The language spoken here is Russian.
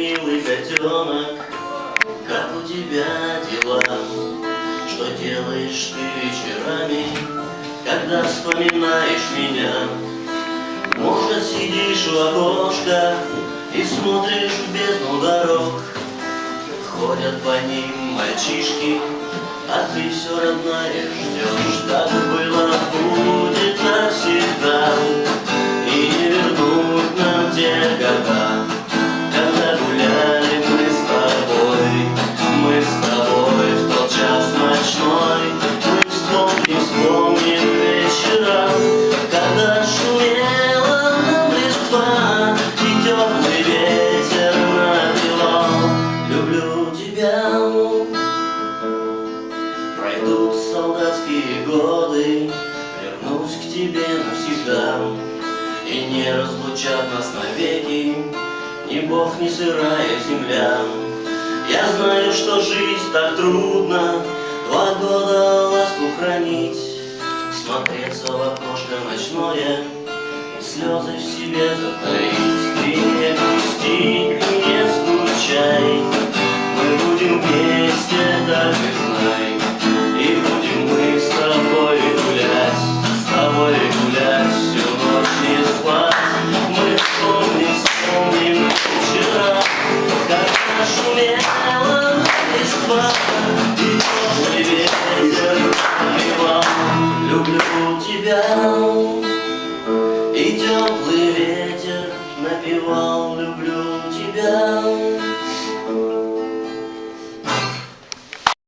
милый котенок, как у тебя дела? Что делаешь ты вечерами, когда вспоминаешь меня? Может, сидишь у окошка и смотришь в бездну дорог? Ходят по ним мальчишки, а ты все родная ждешь. Так было, Пройдут солдатские годы, вернусь к тебе навсегда, И не разлучат нас навеки ни Бог, ни сырая земля. Я знаю, что жизнь так трудно, Два года ласку хранить, Смотреться в окошко ночное И слезы в себе затаить. неба идет ветер напевал Люблю тебя. И теплый ветер напевал Люблю тебя.